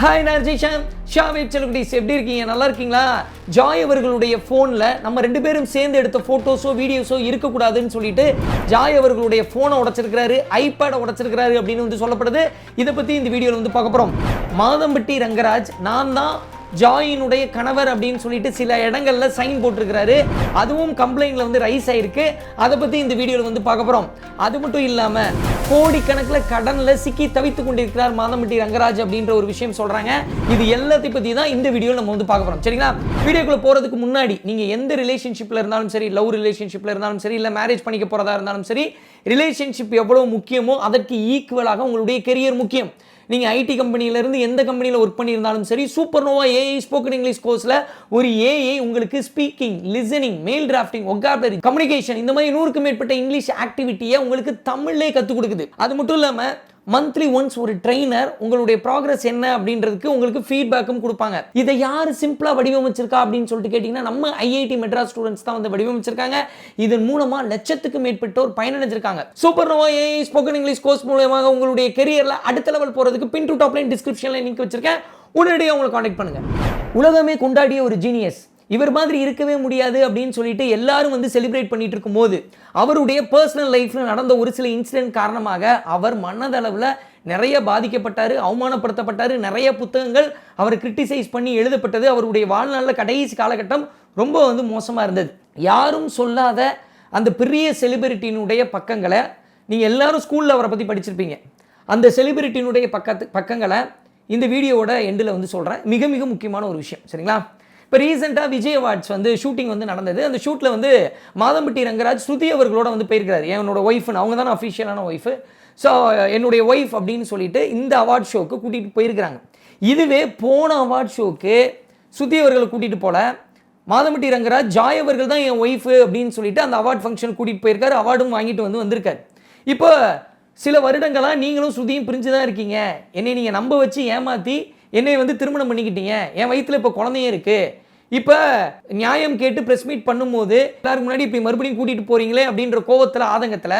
Hi நான் ஜெய்ஷாம் ஷாவேட் செலுக்குடிஸ் எப்படி இருக்கீங்க? நல்லா இருக்கீங்களா? ஜாய் அவர்களுடைய ஃபோனில் நம்ம ரெண்டு பேரும் சேர்ந்து எடுத்த ஃபோட்டோஸோ வீடியோஸோ இருக்கக்கூடாதுன்னு சொல்லிட்டு ஜாய் அவர்களுடைய ஃபோனை உடைச்சிருக்கிறாரு ஐபேடை உடைச்சிருக்கிறாரு அப்படின்னு வந்து சொல்லப்படுது. இதை பற்றி இந்த வீடியோவில் வந்து பார்க்க போகிறோம் மாதம்பட்டி ரங்கராஜ் நான் தான் ஜாயினுடைய கணவர் அப்படின்னு சொல்லிட்டு சில இடங்கள்ல சைன் போட்டிருக்கிறாரு. அதுவும் கம்ப்ளைண்ட்ல வந்து ரைஸ் ஆயிருக்கு. அதை பத்தி இந்த வீடியோல வந்து பார்க்க போறோம். அது மட்டும் இல்லாம கோடிக்கணக்கில் கடன்ல சிக்கி தவித்துக் கொண்டிருக்கிறார் மாதம்பட்டி ரங்கராஜ் அப்படின்ற ஒரு விஷயம் சொல்றாங்க. இது எல்லாத்தையும் பத்தி தான் இந்த வீடியோ நம்ம வந்து பார்க்க போறோம். சரிங்களா? வீடியோக்குள்ள போறதுக்கு முன்னாடி நீங்க எந்த ரிலேஷன்ஷிப்ல இருந்தாலும் சரி லவ் ரிலேஷன்ஷிப்ல இருந்தாலும் சரி இல்ல மேரேஜ் பண்ணிக்க போறதா இருந்தாலும் சரி ரிலேஷன்ஷிப் எவ்வளவு முக்கியமோ அதற்கு ஈக்குவலாக உங்களுடைய கெரியர் முக்கியம். நீங்கள் ஐடி கம்பெனியிலேருந்து எந்த கம்பெனியில் ஒர்க் பண்ணியிருந்தாலும் சரி super Noah AI spoken English கோர்ஸில் ஒரு ஏஐ உங்களுக்கு speaking listening mail drafting ஒகாபரி communication இந்த மாதிரி நூறுக்கும் மேற்பட்ட இங்கிலீஷ் ஆக்டிவிட்டியை உங்களுக்கு தமிழ்லே கற்றுக் கொடுக்குது. அது மட்டும் இல்லாமல் மந்த்லி ஒன்ஸ் ஒரு ட்ரெயினர் உங்களுடைய ப்ராக்ரஸ் என்ன அப்படின்றதுக்கு உங்களுக்கு ஃபீட்பேக்கும் கொடுப்பாங்க. இதை யார் சிம்பிளாக வடிவமைச்சிருக்கா அப்படின்னு சொல்லிட்டு கேட்டிங்கன்னா நம்ம ஐஐடி மெட்ராஸ் ஸ்டூடெண்ட்ஸ் தான் வந்து வடிவமைச்சிருக்காங்க. இதன் மூலமாக லட்சத்துக்கு மேற்பட்டோர் பயனடைஞ்சிருக்காங்க. Supernova AI spoken English course மூலமாக உங்களுடைய கெரியரில் அடுத்த லெவல் போகிறதுக்கு பின் டு டாப் லைன் டிஸ்கிரிப்ஷனில் லிங்க் வச்சிருக்கேன். உடனடியாக உங்களை காண்டாக்ட் பண்ணுங்கள் உலகமே கொண்டாடிய ஒரு ஜீனியஸ் இவர் மாதிரி இருக்கவே முடியாது அப்படின்னு சொல்லிட்டு எல்லாரும் வந்து செலிப்ரேட் பண்ணிட்டு இருக்கும்போது அவருடைய பர்சனல் லைஃப்ல நடந்த ஒரு சில இன்சிடென்ட் காரணமாக அவர் மனதளவில் நிறைய பாதிக்கப்பட்டார் அவமானப்படுத்தப்பட்டார் நிறைய புத்தகங்கள் அவர் கிரிட்டிசைஸ் பண்ணி எழுதப்பட்டது. அவருடைய வாழ்நாளில் கடைசி காலகட்டம் ரொம்ப வந்து மோசமாக இருந்தது. யாரும் சொல்லாத அந்த பெரிய செலிபிரிட்டியினுடைய பக்கங்களை நீங்கள் எல்லாரும் ஸ்கூலில் அவரை பற்றி படிச்சிருப்பீங்க. அந்த செலிபிரிட்டியினுடைய பக்கத்து பக்கங்களை இந்த வீடியோவோட எண்டில் வந்து சொல்கிறேன் மிக மிக முக்கியமான ஒரு விஷயம். சரிங்களா? இப்போ ரீசெண்டாக விஜய் அவார்ட்ஸ் வந்து ஷூட்டிங் வந்து நடந்தது. அந்த ஷூட்டில் வந்து மாதம்பட்டி ரங்கராஜ் ஸ்ருதி அவர்களோட வந்து போயிருக்கிறார். என்னோட ஒய்ஃப்னு அவங்க தானே அஃபிஷியலான ஒய்ஃபு ஸோ என்னுடைய ஒய்ஃப் அப்படின்னு சொல்லிட்டு இந்த அவார்ட் ஷோக்கு கூட்டிகிட்டு போயிருக்கிறாங்க. இதுவே போன அவார்ட் ஷோக்கு ஸ்ருதி அவர்களை கூட்டிகிட்டு போல மாதம்பட்டி ரங்கராஜ் ஜாய் அவர்கள் தான் என் ஒய்ஃபு அப்படின்னு சொல்லிட்டு அந்த அவார்ட் ஃபங்க்ஷன் கூட்டிகிட்டு போயிருக்காரு. அவார்டும் வாங்கிட்டு வந்து வந்திருக்காரு. இப்போ சில வருடங்களாக நீங்களும் ஸ்ருதியும் பிரிஞ்சு தான் இருக்கீங்க. என்னை நீங்கள் நம்ப வச்சு ஏமாற்றி என்னை வந்து திருமணம் பண்ணிக்கிட்டீங்க? என் வயிற்றில் இப்போ குழந்தையும் இருக்குது இப்போ நியாயம் கேட்டு ப்ரெஸ் மீட் பண்ணும்போது எல்லாருக்கு முன்னாடி இப்படி மறுபடியும் கூட்டிகிட்டு போகிறீங்களே அப்படின்ற கோபத்தில் ஆதங்கத்தில்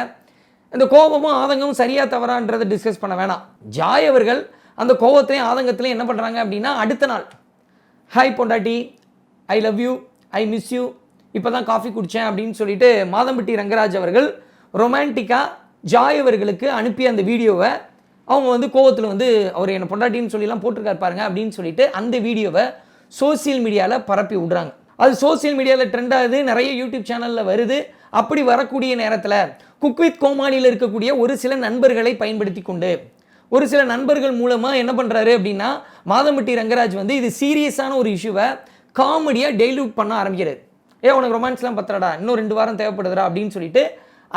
இந்த கோபமும் ஆதங்கமும் சரியாக தவறான்றதை டிஸ்கஸ் பண்ண வேணாம். ஜாய் அவர்கள் அந்த கோபத்திலையும் ஆதங்கத்திலையும் என்ன பண்ணுறாங்க அப்படின்னா அடுத்த நாள் ஹாய் பொண்டாட்டி I love you I miss you இப்போ தான் காஃபி குடித்தேன் அப்படின்னு சொல்லிட்டு மாதம்பட்டி ரங்கராஜ் அவர்கள் ரொமான்டிக்காக ஜாய் அவர்களுக்கு அனுப்பிய அந்த வீடியோவை அவங்க வந்து கோவத்தில் வந்து அவர் என்னை பொண்டாட்டின்னு சொல்லிலாம் போட்டிருக்காரு பாருங்க அப்படின்னு சொல்லிட்டு அந்த வீடியோவை சோசியல் மீடியாவில் பரப்பி விடுறாங்க. அது சோசியல் மீடியாவில் ட்ரெண்ட் ஆகுது நிறைய யூடியூப் சேனலில் வருது. அப்படி வரக்கூடிய நேரத்தில் குக் வித் கோமாளியில் இருக்கக்கூடிய ஒரு சில நண்பர்களை பயன்படுத்தி கொண்டு ஒரு சில நண்பர்கள் மூலமாக என்ன பண்ணுறாரு அப்படின்னா மாதம்பட்டி ரங்கராஜ் வந்து இது சீரியஸான ஒரு இஷ்யூவை காமெடியாக டெய்லூட் பண்ண ஆரம்பிக்கிறார். ஏ உனக்கு ரொமான்ஸ்லாம் பத்திரடா இன்னும் ரெண்டு வாரம் தேவைப்படுதுடா அப்படின்னு சொல்லிட்டு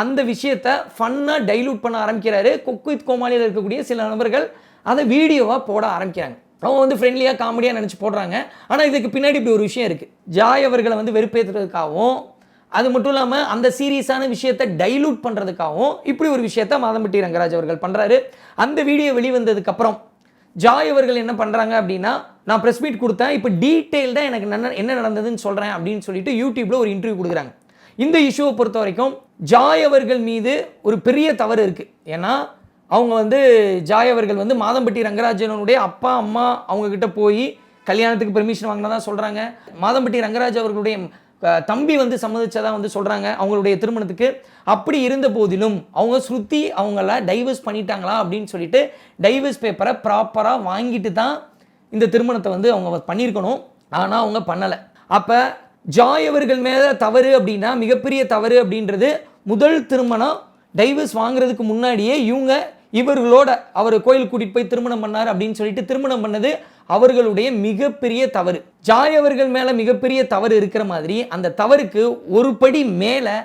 அந்த விஷயத்தை ஃபன்னாக டைலூட் பண்ண ஆரம்பிக்கிறாரு. குக் வித் கோமாளியில் இருக்கக்கூடிய சில நபர்கள் அதை வீடியோவாக போட ஆரம்பிக்கிறாங்க. அவங்க வந்து ஃப்ரெண்ட்லியாக காமெடியாக நினச்சி போடுறாங்க. ஆனால் இதுக்கு பின்னாடி இப்படி ஒரு விஷயம் இருக்குது ஜாய் அவர்களை வந்து வெறுப்பேற்றுறதுக்காகவும் அது மட்டும் இல்லாமல் அந்த சீரியஸான விஷயத்தை டைலூட் பண்ணுறதுக்காகவும் இப்படி ஒரு விஷயத்த மாதம்பட்டி ரங்கராஜ் அவர்கள் பண்ணுறாரு அந்த வீடியோ வெளிவந்ததுக்கப்புறம் ஜாய் அவர்கள் என்ன பண்ணுறாங்க அப்படின்னா நான் ப்ரெஸ் மீட் கொடுத்தேன். இப்போ டீட்டெயில்டாக எனக்கு என்ன என்ன நடந்ததுன்னு சொல்கிறேன் அப்படின்னு சொல்லிட்டு யூடியூப்பில் ஒரு இன்டர்வியூ கொடுக்குறாங்க. இந்த இஷ்யூவை பொறுத்த வரைக்கும் ஜாய் அவர்கள் மீது ஒரு பெரிய தவறு இருக்குது ஏன்னா அவங்க வந்து ஜாய் அவர்கள் வந்து மாதம்பட்டி ரங்கராஜனுடைய அப்பா அம்மா அவங்கக்கிட்ட போய் கல்யாணத்துக்கு பெர்மிஷன் வாங்கினதா சொல்கிறாங்க மாதம்பட்டி ரங்கராஜ் அவர்களுடைய தம்பி வந்து சம்மதிச்சதாக வந்து சொல்கிறாங்க அவங்களுடைய திருமணத்துக்கு. அப்படி இருந்த போதிலும் அவங்க ஸ்ருதி அவங்கள டைவர்ஸ் பண்ணிட்டாங்களா அப்படின்னு சொல்லிட்டு டைவர்ஸ் பேப்பரை ப்ராப்பராக வாங்கிட்டு தான் இந்த திருமணத்தை வந்து அவங்க பண்ணியிருக்கணும் ஆனால் அவங்க பண்ணலை. அப்போ ஜாய் அவர்கள் மேலே தவறு அப்படின்னா மிகப்பெரிய தவறு அப்படின்றது முதல் திருமணம் டைவர்ஸ் வாங்குறதுக்கு முன்னாடியே இவங்க இவர்களோட அவர் கோயில் கூட்டிகிட்டு போய் திருமணம் பண்ணார் அப்படின்னு சொல்லிட்டு திருமணம் பண்ணது அவர்களுடைய மிகப்பெரிய தவறு. ஜாய் அவர்கள் மேலே மிகப்பெரிய தவறு இருக்கிற மாதிரி அந்த தவறுக்கு ஒரு படி மேலே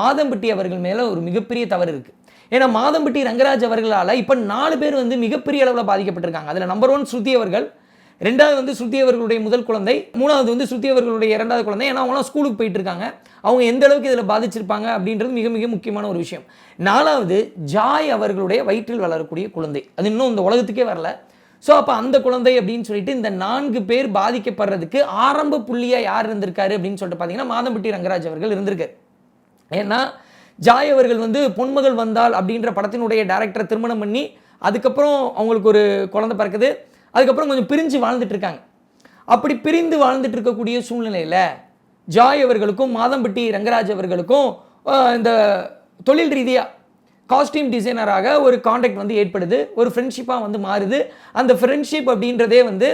மாதம்பட்டி அவர்கள் மேலே ஒரு மிகப்பெரிய தவறு இருக்குது ஏன்னா மாதம்பட்டி ரங்கராஜ் அவர்களால் இப்போ நாலு பேர் வந்து மிகப்பெரிய அளவில் பாதிக்கப்பட்டிருக்காங்க. அதில் நம்பர் ஒன் ஸ்ருதி அவர்கள் ரெண்டாவது வந்து ஸ்ருதி அவர்களுடைய முதல் குழந்தை மூணாவது வந்து ஸ்ருதி அவர்களுடைய இரண்டாவது குழந்தை. ஏன்னா அவங்களாம் ஸ்கூலுக்கு போயிட்டு இருக்காங்க அவங்க எந்த அளவுக்கு இதில் பாதிச்சிருப்பாங்க அப்படின்றது மிக மிக முக்கியமான ஒரு விஷயம். நாலாவது ஜாய் அவர்களுடைய வயிற்றில் வளரக்கூடிய குழந்தை. அது இன்னும் இந்த உலகத்துக்கே வரல. ஸோ அப்போ அந்த குழந்தை அப்படின்னு சொல்லிட்டு இந்த நான்கு பேர் பாதிக்கப்படுறதுக்கு ஆரம்ப புள்ளியாக யார் இருந்திருக்காரு அப்படின்னு சொல்லிட்டு பார்த்தீங்கன்னா மாதம்பட்டி ரங்கராஜ் அவர்கள் இருந்திருக்காரு. ஏன்னா ஜாய் அவர்கள் வந்து பொன்மகள் வந்தால் அப்படின்ற படத்தினுடைய டேரக்டரை திருமணம் பண்ணி அதுக்கப்புறம் அவங்களுக்கு ஒரு குழந்தை பிறக்குது. அதுக்கப்புறம் கொஞ்சம் பிரிஞ்சு வாழ்ந்துட்டு இருக்காங்க அப்படி பிரிந்து வாழ்ந்துட்டு இருக்கக்கூடிய சூழ்நிலையில் ஜாய் அவர்களுக்கும் மாதம்பட்டி ரங்கராஜ் அவர்களுக்கும் இந்த தொழில் ரீதியாக காஸ்டியூம் டிசைனராக ஒரு காண்டாக்ட் வந்து ஏற்படுது. ஒரு ஃப்ரெண்ட்ஷிப்பாக வந்து மாறுது. அந்த ஃப்ரெண்ட்ஷிப் அப்படின்றதே வந்து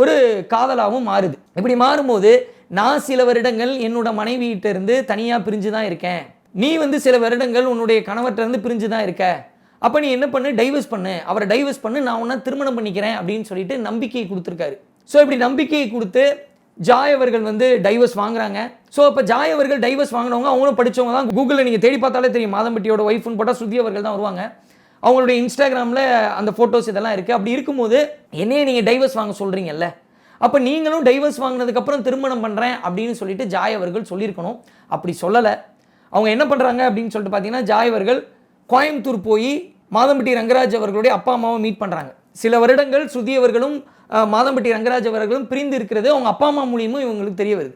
ஒரு காதலாகவும் மாறுது. இப்படி மாறும்போது நான் சில வருடங்கள் என்னோட மனைவியிட்டேருந்து தனியாக பிரிஞ்சு தான் இருக்கேன். நீ வந்து சில வருடங்கள் உன்னுடைய கணவர்கிட்ட இருந்து பிரிஞ்சு தான் இருக்க. அப்போ நீ என்ன பண்ணு? டைவர்ஸ் பண்ணு. அவரை டைவர்ஸ் பண்ணு. நான் உன்னை திருமணம் பண்ணிக்கிறேன் அப்படின்னு சொல்லிட்டு நம்பிக்கையை கொடுத்துருக்காரு. ஸோ இப்படி நம்பிக்கையை கொடுத்து ஜாய் அவர்கள் வந்து டைவர்ஸ் வாங்குறாங்க. ஸோ அப்போ ஜாய் அவர்கள் டைவர்ஸ் வாங்கினவங்க அவங்களும் படிச்சவங்க தான். கூகுளில் நீங்கள் தேடி பார்த்தாலே தெரியும். மாதம்பட்டியோட ஒய்ஃப்னு போட்டால் சுத்தி அவர்கள் தான் வருவாங்க. அவங்களுடைய இன்ஸ்டாகிராமில் அந்த ஃபோட்டோஸ் இதெல்லாம் இருக்குது அப்படி இருக்கும்போது என்னையே நீங்கள் டைவர்ஸ் வாங்க சொல்கிறீங்கல்ல அப்போ நீங்களும் டைவர்ஸ் வாங்கினதுக்கப்புறம் திருமணம் பண்ணுறேன் அப்படின்னு சொல்லிட்டு ஜாய் அவர்கள் சொல்லியிருக்கணும். அப்படி சொல்லலை. அவங்க என்ன பண்ணுறாங்க அப்படின்னு சொல்லிட்டு பார்த்தீங்கன்னா ஜாய் அவர்கள் கோயம்புத்தூர் போய் மாதம்பட்டி ரங்கராஜ் அவர்களுடைய அப்பா அம்மாவை மீட் பண்ணுறாங்க சில வருடங்கள் சுதியவர்களும் மாதம்பட்டி ரங்கராஜ் அவர்களும் பிரிந்து இருக்கிறது. அவங்க அப்பா அம்மா மூலியமும் இவங்களுக்கு தெரிய வருது.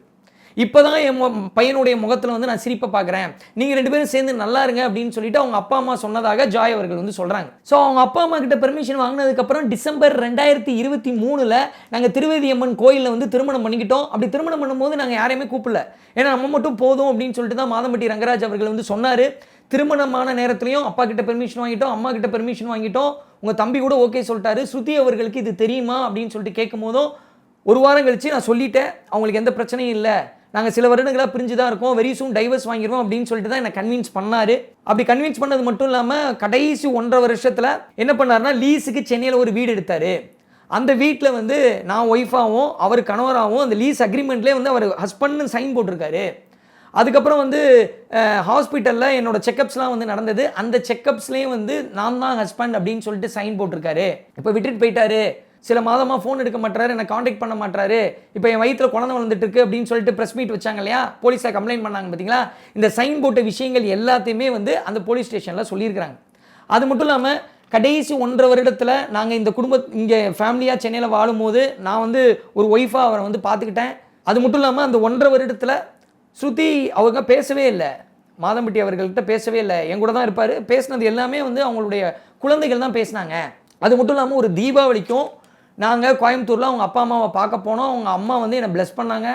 இப்போதான் என் மு- பையனுடைய முகத்தில் வந்து நான் சிரிப்பை பார்க்குறேன். நீங்கள் ரெண்டு பேரும் சேர்ந்து நல்லா இருங்க அப்படின்னு சொல்லிட்டு அவங்க அப்பா அம்மா சொன்னதாக ஜாய் அவர்கள் வந்து சொல்கிறாங்க ஸோ அவங்க அப்பா அம்மா கிட்ட பெர்மிஷன் வாங்கினதுக்கப்புறம் டிசம்பர் ரெண்டாயிரத்தி இருபத்தி மூணில் நாங்கள் திருவேதி அம்மன் கோயிலில் வந்து திருமணம் பண்ணிக்கிட்டோம். அப்படி திருமணம் பண்ணும்போது நாங்கள் யாரையுமே கூப்பிடல. ஏன்னா நம்ம மட்டும் போதும் அப்படின்னு சொல்லிட்டு தான் மாதம்பட்டி ரங்கராஜ் அவர்கள் வந்து சொன்னார். திருமணமான நேரத்துலையும் அப்பா கிட்ட பெர்மிஷன் வாங்கிட்டோம் அம்மா கிட்ட பெர்மிஷன் வாங்கிட்டோம். உங்கள் தம்பி கூட ஓகே சொல்லிட்டாரு. ஸ்ருதி அவர்களுக்கு இது தெரியுமா? அப்படின்னு சொல்லிட்டு கேட்கும் போதும் ஒரு வாரம் கழிச்சு நான் சொல்லிட்டேன். அவங்களுக்கு எந்த பிரச்சனையும் இல்லை. நாங்கள் சில வருடங்களாக பிரிஞ்சு தான் இருக்கோம். வெரி சூன் டைவர்ஸ் வாங்கிடுவோம் அப்படின்னு சொல்லிட்டு தான் என்னை கன்வின்ஸ் பண்ணாரு. அப்படி கன்வின்ஸ் பண்ணது மட்டும் இல்லாமல் கடைசி ஒன்றரை வருஷத்தில் என்ன பண்ணார்னா லீஸுக்கு சென்னையில் ஒரு வீடு எடுத்தார். அந்த வீட்டில் வந்து நான் ஒய்ஃபாகவும் அவர் கணவராகவும் அந்த லீஸ் அக்ரிமெண்ட்லேயே வந்து அவர் ஹஸ்பண்ட்னு சைன் போட்டிருக்காரு. அதுக்கப்புறம் வந்து ஹாஸ்பிட்டலில் என்னோடய செக்கப்ஸ்லாம் வந்து நடந்தது. அந்த செக்கப்ஸ்லேயும் வந்து நான் தான் ஹஸ்பண்ட் அப்படின்னு சொல்லிட்டு சைன் போட்டிருக்காரு. இப்போ விட்டுட்டு போயிட்டாரு. சில மாதமாக ஃபோன் எடுக்க மாட்டாரு என்னை காண்டாக்ட் பண்ண மாட்டாரு இப்போ என் வயிற்றில் குழந்தை வளர்ந்துட்டு இருக்கு அப்படின்னு சொல்லிட்டு ப்ரெஸ் மீட் வச்சாங்க இல்லையா? போலீஸாக கம்ப்ளைண்ட் பண்ணாங்க பார்த்தீங்களா இந்த சைன் போட்ட விஷயங்கள் எல்லாத்தையுமே வந்து அந்த போலீஸ் ஸ்டேஷனில் சொல்லியிருக்கிறாங்க. அது மட்டும் இல்லாமல் கடைசி ஒன்றரை வருடத்தில் நாங்கள் இந்த குடும்ப இங்கே ஃபேமிலியாக சென்னையில் வாழும்போது நான் வந்து ஒரு ஒய்ஃபாக அவரை வந்து பார்த்துக்கிட்டேன். அது மட்டும் இல்லாமல் அந்த ஒன்றரை வருடத்தில் ஸ்ருதி அவங்க பேசவே இல்லை. மாதம்பட்டி அவர்கள்ட்ட பேசவே இல்லை. என் கூட தான் இருப்பார். பேசினது எல்லாமே வந்து அவங்களுடைய குழந்தைகள் தான் பேசினாங்க. அது மட்டும் இல்லாமல் ஒரு தீபாவளிக்கும் நாங்கள் கோயம்புத்தூரில் அவங்க அப்பா அம்மாவை பார்க்க போனோம். அவங்க அம்மா வந்து என்னை ப்ளஸ் பண்ணாங்க.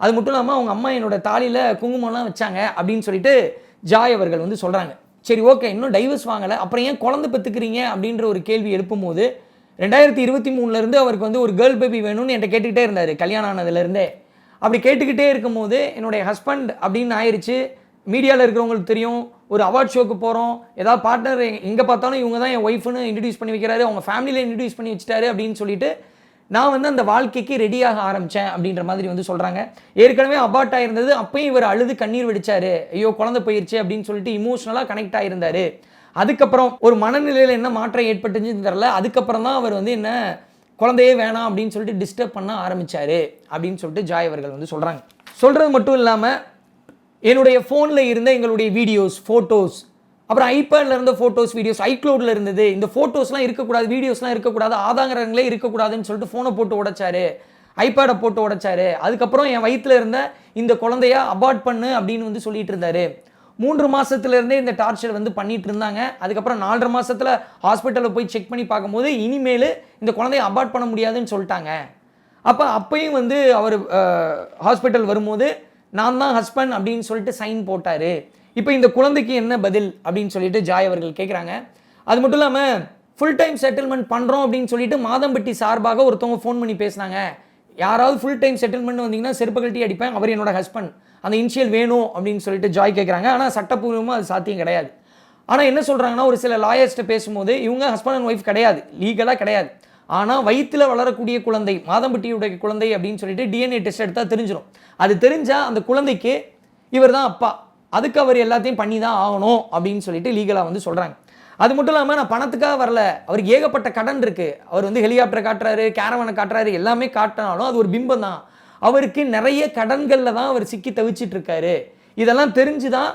அது மட்டும் இல்லாமல் அவங்க அம்மா என்னோட தாலியில் குங்குமம்லாம் வச்சாங்க அப்படின்னு சொல்லிட்டு ஜாய் அவர்கள் வந்து சொல்கிறாங்க சரி ஓகே இன்னும் டைவர்ஸ் வாங்கலை. அப்புறம் ஏன் குழந்தை பெற்றுக்கிறீங்க அப்படின்ற ஒரு கேள்வி எழுப்பும்போது ரெண்டாயிரத்தி இருபத்தி மூணுலேருந்து அவருக்கு வந்து ஒரு கேர்ள் பேபி வேணும்னு என்கிட்ட கேட்டுக்கிட்டே இருந்தார் கல்யாணம் ஆனதுலேருந்தே அப்படி கேட்டுக்கிட்டே இருக்கும்போது என்னுடைய ஹஸ்பண்ட் அப்படின்னு ஆயிடுச்சு மீடியாவில் இருக்கிறவங்களுக்கு தெரியும். ஒரு அவார்ட் ஷோக்கு போகிறோம் ஏதாவது பார்ட்னர் எங்கே பார்த்தாலும் இவங்க தான் என் ஒய்ஃப்னு இன்ட்ரடியூஸ் பண்ணி வைக்கிறாரு. அவங்க ஃபேமிலியில் இன்ட்ரடியூஸ் பண்ணி வச்சுட்டாரு அப்படின்னு சொல்லிட்டு நான் வந்து அந்த வாழ்க்கைக்கு ரெடியாக ஆரம்பித்தேன் அப்படின்ற மாதிரி வந்து சொல்கிறாங்க ஏற்கனவே அபார்ட் ஆயிருந்தது. அப்பயும் இவர் அழுது கண்ணீர் வெடிச்சாரு. ஐயோ குழந்தை போயிருச்சு அப்படின்னு சொல்லிட்டு இமோஷனலாக கனெக்ட் ஆகியிருந்தார் அதுக்கப்புறம் ஒரு மனநிலையில் என்ன மாற்றம் ஏற்பட்டுச்சுன்னு தெரில அதுக்கப்புறம் தான் அவர் வந்து என்ன குழந்தையே வேணாம் அப்படின்னு சொல்லிட்டு டிஸ்டர்ப் பண்ண ஆரம்பிச்சாரு அப்படின்னு சொல்லிட்டு ஜாய் அவர்கள் வந்து சொல்கிறாங்க சொல்கிறது மட்டும் இல்லாமல் என்னுடைய ஃபோனில் இருந்த எங்களுடைய வீடியோஸ் ஃபோட்டோஸ் அப்புறம் ஐபேடில் இருந்த ஃபோட்டோஸ் வீடியோஸ் ஐக்ளவுடில் இருந்தது. இந்த ஃபோட்டோஸ்லாம் இருக்கக்கூடாது வீடியோஸ்லாம் இருக்கக்கூடாது ஆதாரங்களே இருக்கக்கூடாதுன்னு சொல்லிட்டு ஃபோனை போட்டு உடைச்சாரு. ஐபேடை போட்டு உடைச்சாரு. அதுக்கப்புறம் என் வயிற்றில் இருந்த இந்த குழந்தைய அபார்ட் பண்ணு அப்படின்னு வந்து சொல்லிட்டு இருந்தாரு. மூன்று மாதத்துலேருந்தே இந்த டார்ச்சர் வந்து பண்ணிட்டு இருந்தாங்க. அதுக்கப்புறம் நாலரை மாதத்தில் ஹாஸ்பிட்டலில் போய் செக் பண்ணி பார்க்கும்போது இனிமேல் இந்த குழந்தைய அபார்ட் பண்ண முடியாதுன்னு சொல்லிட்டாங்க. அப்போ அப்பையும் வந்து அவர் ஹாஸ்பிட்டல் வரும்போது நான் தான் ஹஸ்பண்ட் அப்படின்னு சொல்லிட்டு சைன் போட்டார். இப்போ இந்த குழந்தைக்கு என்ன பதில் அப்படின்னு சொல்லிட்டு ஜாய் அவர்கள் கேட்குறாங்க அது மட்டும் இல்லாமல் ஃபுல் டைம் செட்டில்மெண்ட் பண்ணுறோம் அப்படின்னு சொல்லிட்டு மாதம்பட்டி சார்பாக ஒருத்தவங்க ஃபோன் பண்ணி பேசினாங்க. யாராவது ஃபுல் டைம் செட்டில்மெண்ட் வந்தீங்கன்னா செருப்பு கழட்டி அடிப்பேன் அவர் என்னோட ஹஸ்பண்ட் அந்த இனிஷியல் வேணும் அப்படின்னு சொல்லிட்டு ஜாய் கேட்குறாங்க ஆனால் சட்டப்பூர்வமாக அது சாத்தியம் கிடையாது. ஆனால் என்ன சொல்கிறாங்கன்னா ஒரு சில லாயர்ஸ்ட்ட பேசும்போது இவங்க ஹஸ்பண்ட் அண்ட் ஒய்ஃப் கிடையாது. லீகலாக கிடையாது. ஆனால் வயிற்றில் வளரக்கூடிய குழந்தை மாதம்பட்டியுடைய குழந்தை அப்படின்னு சொல்லிட்டு டிஎன்ஏ டெஸ்ட் எடுத்தால் தெரிஞ்சிடும் அது தெரிஞ்சால் அந்த குழந்தைக்கு இவர் தான் அப்பா. அதுக்கு அவர் எல்லாத்தையும் பண்ணி தான் ஆகணும் அப்படின்னு சொல்லிட்டு லீகலாக வந்து சொல்கிறாங்க அது மட்டும் இல்லாமல் நான் பணத்துக்காக வரல. அவருக்கு ஏகப்பட்ட கடன் இருக்குது அவர் வந்து ஹெலிகாப்டர் காட்டுறாரு கேரவனை காட்டுறாரு எல்லாமே காட்டினாலும் அது ஒரு பிம்பம் தான். அவருக்கு நிறைய கடன்களில் தான் அவர் சிக்கி தவிச்சிட்டு இருக்காரு இதெல்லாம் தெரிஞ்சு தான்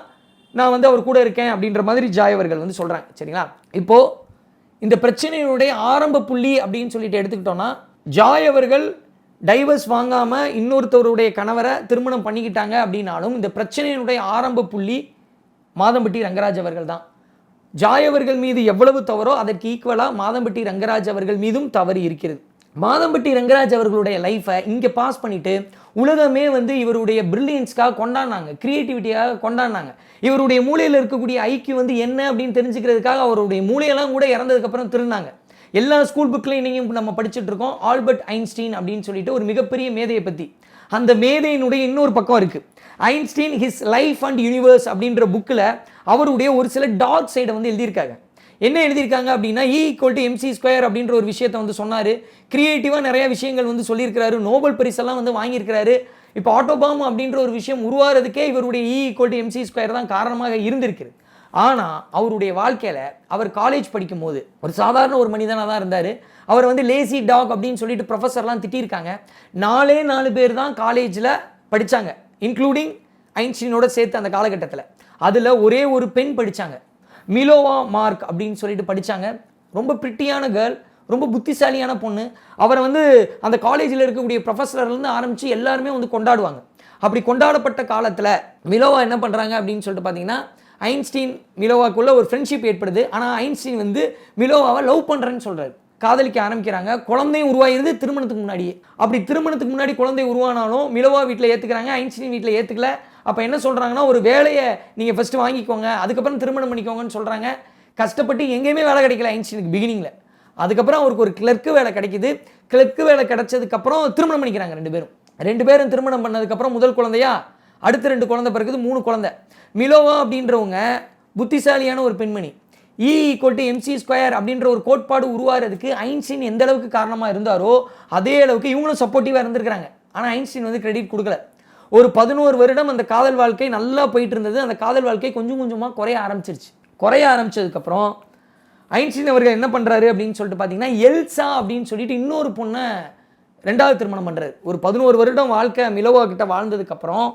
நான் வந்து அவர் கூட இருக்கேன் அப்படின்ற மாதிரி ஜாய் அவர்கள் வந்து சொல்கிறாங்க சரிங்களா? இப்போது இந்த பிரச்சனையினுடைய ஆரம்ப புள்ளி அப்படின்னு சொல்லிட்டு எடுத்துக்கிட்டோம்னா ஜாய் அவர்கள் டைவர்ஸ் வாங்காமல் இன்னொருத்தவருடைய கணவரை திருமணம் பண்ணிக்கிட்டாங்க அப்படின்னாலும் இந்த பிரச்சனையினுடைய ஆரம்ப புள்ளி மாதம்பட்டி ரங்கராஜ் அவர்கள் தான். ஜாய் அவர்கள் மீது எவ்வளவு தவறோ அதற்கு ஈக்குவலாக மாதம்பட்டி ரங்கராஜ் அவர்கள் மீதும் தவறு இருக்கிறது. மாதம்பட்டி ரங்கராஜ் அவர்களுடைய லைஃப்பை இங்கே பாஸ் பண்ணிவிட்டு உலகமே வந்து இவருடைய பிரில்லியன்ஸ்க்காக கொண்டாடினாங்க. க்ரியேட்டிவிட்டியாக கொண்டாடினாங்க. இவருடைய மூளையில் இருக்கக்கூடிய ஐக்கியம் வந்து என்ன அப்படின்னு தெரிஞ்சுக்கிறதுக்காக அவருடைய மூளையெல்லாம் கூட இறந்ததுக்கப்புறம் திருந்தாங்க. எல்லா ஸ்கூல் புக்லையும் நீங்கள் நம்ம படிச்சுட்டு இருக்கோம். ஆல்பர்ட் ஐன்ஸ்டீன் அப்படின்னு சொல்லிட்டு ஒரு மிகப்பெரிய மேதையை பற்றி அந்த மேதையினுடைய இன்னொரு பக்கம் இருக்குது Einstein his life and universe அப்படின்ற புக்கில் அவருடைய ஒரு சில டார்க் சைடை வந்து எழுதியிருக்காங்க. என்ன எழுதியிருக்காங்க அப்படின்னா E equal to MC square அப்படின்ற ஒரு விஷயத்தை வந்து சொன்னார். கிரியேட்டிவாக நிறைய விஷயங்கள் வந்து சொல்லியிருக்கிறாரு. நோபல் பரிசெல்லாம் வந்து வாங்கியிருக்கிறாரு. இப்போ ஆட்டோபாம் அப்படின்ற ஒரு விஷயம் உருவாகிறதுக்கே இவருடைய E equal to MC square தான் காரணமாக இருந்திருக்குது ஆனால் அவருடைய வாழ்க்கையில் அவர் காலேஜ் படிக்கும் போது ஒரு சாதாரண ஒரு மனிதனாக தான் இருந்தார். அவர் வந்து லேசி டாக் அப்படின்னு சொல்லிட்டு ப்ரொஃபஸர்லாம் திட்டியிருக்காங்க. நாலே நாலு பேர் தான் காலேஜில் படித்தாங்க இன்க்ளூடிங் ஐன்ஸ்டீனோட சேர்த்து அந்த காலகட்டத்தில். அதில் ஒரே ஒரு பெண் படித்தாங்க மிலோவா மார்க் அப்படின்னு சொல்லிட்டு படித்தாங்க ரொம்ப பிரிட்டியான கேர்ள் ரொம்ப புத்திசாலியான பொண்ணு. அவரை வந்து அந்த காலேஜில் இருக்கக்கூடிய ப்ரொஃபஸர்லேருந்து ஆரம்பித்து எல்லாருமே வந்து கொண்டாடுவாங்க. அப்படி கொண்டாடப்பட்ட காலத்தில் மிலோவா என்ன பண்ணுறாங்க அப்படின்னு சொல்லிட்டு பார்த்தீங்கன்னா ஐன்ஸ்டீன் மிலோவாக்குள்ளே ஒரு ஃப்ரெண்ட்ஷிப் ஏற்படுது. ஆனால் ஐன்ஸ்டீன் வந்து மிலோவாவை லவ் பண்ணுறேன்னு சொல்கிறாரு காதலிக்க ஆரம்பிக்கிறாங்க. குழந்தையும் உருவாயிருது திருமணத்துக்கு முன்னாடியே. அப்படி திருமணத்துக்கு முன்னாடி குழந்தை உருவானாலும் மிலோவா வீட்டில் ஏற்றுக்கிறாங்க ஐன்ஸ்டீன் வீட்டில் ஏற்றுக்கல அப்போ என்ன சொல்கிறாங்கன்னா ஒரு வேலையை நீங்கள் ஃபஸ்ட்டு வாங்கிக்கோங்க அதுக்கப்புறம் திருமணம் பண்ணிக்கோங்கன்னு சொல்கிறாங்க கஷ்டப்பட்டு எங்கேயுமே வேலை கிடைக்கல ஐன்ஸ்டீனுக்கு பிகினிங்கில் அதுக்கப்புறம் அவருக்கு ஒரு கிளர்க்கு வேலை கிடைக்குது. கிளர்க்கு வேலை கிடைச்சதுக்கப்புறம் திருமணம் பண்ணிக்கிறாங்க ரெண்டு பேரும். ரெண்டு பேரும் திருமணம் பண்ணதுக்கப்புறம் முதல் குழந்தையா அடுத்த ரெண்டு குழந்தை பிறகுது மூணு குழந்தை. மிலோவா அப்படின்றவங்க புத்திசாலியான ஒரு பெண்மணி. E equal to MC square அப்படின்ற ஒரு கோட்பாடு உருவாகிறதுக்கு ஐன்ஸ்டீன் எந்த அளவுக்கு காரணமாக இருந்தாரோ அதே அளவுக்கு இவங்களும் சப்போர்ட்டிவாக இருந்திருக்கிறாங்க. ஆனால் ஐன்ஸ்டீன் வந்து கிரெடிட் கொடுக்கல. ஒரு பதினோரு வருடம் அந்த காதல் வாழ்க்கை நல்லா போயிட்டு இருந்தது அந்த காதல் வாழ்க்கை கொஞ்சம் கொஞ்சமாக குறைய ஆரம்பிச்சிருச்சு. குறைய ஆரம்பிச்சதுக்கப்புறம் ஐன்ஸ்டீன் அவர்கள் என்ன பண்ணுறாரு அப்படின்னு சொல்லிட்டு பார்த்தீங்கன்னா எல்சா அப்படின்னு சொல்லிட்டு இன்னொரு பொண்ணை ரெண்டாவது திருமணம் பண்ணுறாரு ஒரு பதினோரு வருடம் வாழ்க்கை மிலோவா கிட்ட வாழ்ந்ததுக்கப்புறம்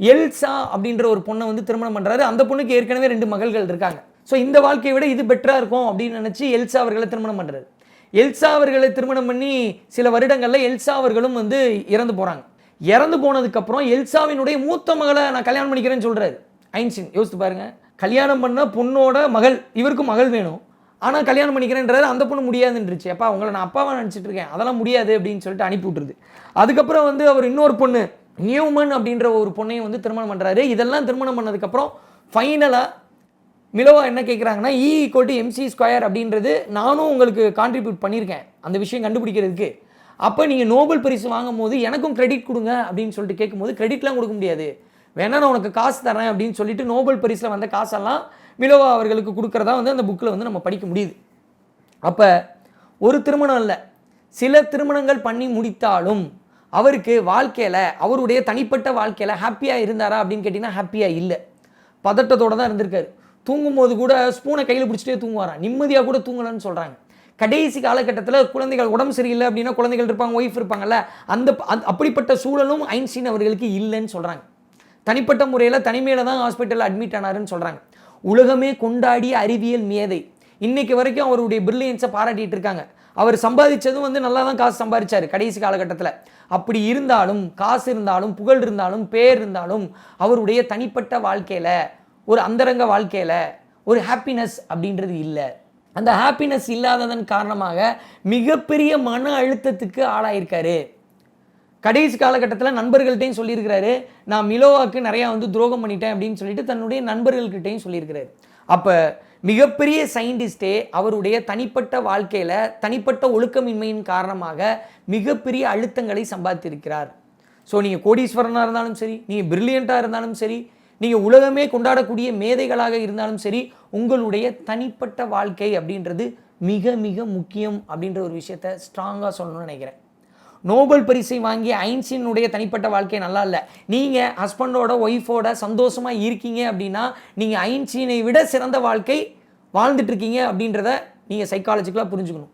எல்சா அப்படின்ற ஒரு பொண்ணை வந்து திருமணம் பண்ணுறாரு அந்த பொண்ணுக்கு ஏற்கனவே ரெண்டு மகள்கள் இருக்காங்க. ஸோ இந்த வாழ்க்கையை விட இது பெட்டராக இருக்கும் அப்படின்னு நினச்சி எல்சா அவர்களை திருமணம் பண்ணுறாரு எல்சா அவர்களை திருமணம் பண்ணி சில வருடங்களில் எல்சா அவர்களும் வந்து இறந்து போகிறாங்க இறந்து போனதுக்கப்புறம் எல்சாவினுடைய மூத்த மகளை நான் கல்யாணம் பண்ணிக்கிறேன்னு சொல்கிறாரு ஐன்ஸ்டீன் யோசித்து பாருங்கள் கல்யாணம் பண்ண பொண்ணோட மகள் இவருக்கும் மகள் வேணும். ஆனால் கல்யாணம் பண்ணிக்கிறேன்றாரு அந்த பொண்ணு முடியாதுன்றுச்சு. அப்பா உங்களை நான் அப்பாவை நினச்சிட்டு இருக்கேன். அதெல்லாம் முடியாது அப்படின்னு சொல்லிட்டு அனுப்பி விட்டுருது. அதுக்கப்புறம் வந்து அவர் இன்னொரு பொண்ணு நியூமன் அப்படின்ற ஒரு பொண்ணையும் வந்து திருமணம் பண்ணுறாரு இதெல்லாம் திருமணம் பண்ணதுக்கப்புறம் ஃபைனலாக மிலோவா என்ன கேட்குறாங்கன்னா E e equal to MC square அப்படின்றது நானும் உங்களுக்கு கான்ட்ரிபியூட் பண்ணியிருக்கேன். அந்த விஷயம் கண்டுபிடிக்கிறதுக்கு. அப்போ நீங்கள் நோபல் பரிசு வாங்கும் போது எனக்கும் கிரெடிட் கொடுங்க அப்படின்னு சொல்லிட்டு கேட்கும்போது கிரெடிட்லாம் கொடுக்க முடியாது. வேணா நான் உனக்கு காசு தரேன் அப்படின்னு சொல்லிட்டு நோபல் பரிசில் வந்த காசெல்லாம் மிலோவா அவர்களுக்கு கொடுக்குறதா வந்து அந்த புக்கில் வந்து நம்ம படிக்க முடியுது. அப்போ ஒரு திருமணம் இல்லை. சில திருமணங்கள் பண்ணி முடித்தாலும் அவருக்கு வாழ்க்கையில் அவருடைய தனிப்பட்ட வாழ்க்கையில் ஹாப்பியாக இருந்தாரா அப்படின்னு கேட்டிங்கன்னா ஹாப்பியாக இல்லை. பதட்டத்தோடு தான் இருந்திருக்காரு. தூங்கும்போது கூட ஸ்பூனை கையில் பிடிச்சிட்டே தூங்குவாரான் நிம்மதியாக கூட தூங்கலன்னு சொல்கிறாங்க கடைசி காலகட்டத்தில் குழந்தைகள் உடம்பு சரியில்லை அப்படின்னா குழந்தைகள் இருப்பாங்க ஒய்ஃப் இருப்பாங்கல்ல அந்த அப்படிப்பட்ட சூழலும் ஐன்ஸ்டீன் அவர்களுக்கு இல்லைன்னு சொல்கிறாங்க தனிப்பட்ட முறையில் தனிமையில் தான் ஹாஸ்பிட்டலில் அட்மிட் ஆனாருன்னு சொல்கிறாங்க உலகமே கொண்டாடிய அறிவியல் மேதை. இன்னைக்கு வரைக்கும் அவருடைய பிரில்லியன்ஸை பாராட்டிட்டு இருக்காங்க. அவர் சம்பாதிச்சதும் வந்து நல்லா தான் காசு சம்பாதிச்சார் கடைசி காலகட்டத்தில். அப்படி இருந்தாலும் காசு இருந்தாலும் புகழ் இருந்தாலும் பேர் இருந்தாலும் அவருடைய தனிப்பட்ட வாழ்க்கையில் ஒரு அந்தரங்க வாழ்க்கையில் ஒரு ஹாப்பினஸ் அப்படின்றது இல்லை. அந்த ஹாப்பினஸ் இல்லாததன் காரணமாக மிகப்பெரிய மன அழுத்தத்துக்கு ஆளாயிருக்காரு. கடைசி காலகட்டத்தில் நண்பர்கள்ட்டையும் சொல்லியிருக்கிறாரு நான் மிலோவாக்கு நிறையா வந்து துரோகம் பண்ணிட்டேன் அப்படின்னு சொல்லிட்டு தன்னுடைய நண்பர்கள்கிட்டையும் சொல்லியிருக்கிறாரு. அப்போ மிகப்பெரிய சயின்டிஸ்டே அவருடைய தனிப்பட்ட வாழ்க்கையில் தனிப்பட்ட ஒழுக்கமின்மையின் காரணமாக மிகப்பெரிய அழுத்தங்களை சம்பாதித்திருக்கிறார். ஸோ நீங்கள் கோடீஸ்வரனாக இருந்தாலும் சரி நீங்கள் பிரில்லியண்ட்டாக இருந்தாலும் சரி நீங்கள் உலகமே கொண்டாடக்கூடிய மேதைகளாக இருந்தாலும் சரி உங்களுடைய தனிப்பட்ட வாழ்க்கை அப்படின்றது மிக மிக முக்கியம் அப்படின்ற ஒரு விஷயத்த ஸ்ட்ராங்காக சொல்லணும்னு நினைக்கிறேன். நோபல் பரிசை வாங்கிய ஐன்ஸ்டீனுடைய தனிப்பட்ட வாழ்க்கை நல்லா இல்லை. நீங்கள் ஹஸ்பண்டோட ஒய்ஃபோட சந்தோஷமாக இருக்கீங்க அப்படின்னா நீங்கள் ஐன்ஸ்டீனை விட சிறந்த வாழ்க்கை வாழ்ந்துட்டுருக்கீங்க அப்படின்றத நீங்கள் சைக்காலஜிக்கலாக புரிஞ்சுக்கணும்.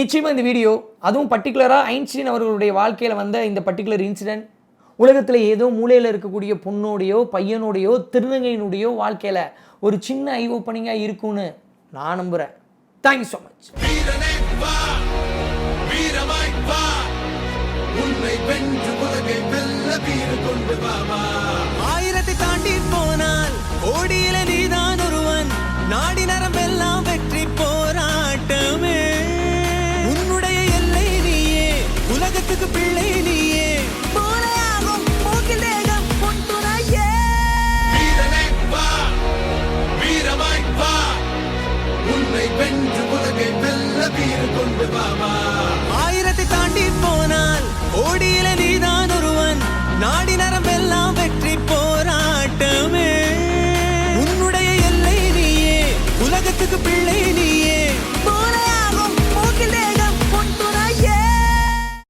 நிச்சயமாக இந்த வீடியோ அதுவும் பர்டிகுலராக ஐன்ஸ்டீன் அவர்களுடைய வாழ்க்கையில் வந்த இந்த பர்டிகுலர் இன்சிடென்ட் உலகத்தில் ஏதோ மூலையில் இருக்கக்கூடிய பொண்ணோடையோ பையனோடையோ திருநங்கையினுடையோ வாழ்க்கையில் ஒரு சின்ன ஐ ஓப்பனிங்காக இருக்கும்னு நான் நம்புகிறேன் தேங்க்யூ ஸோ மச் உன்னை வென்று உலகை வெல்ல வீடு கொண்டு பாபா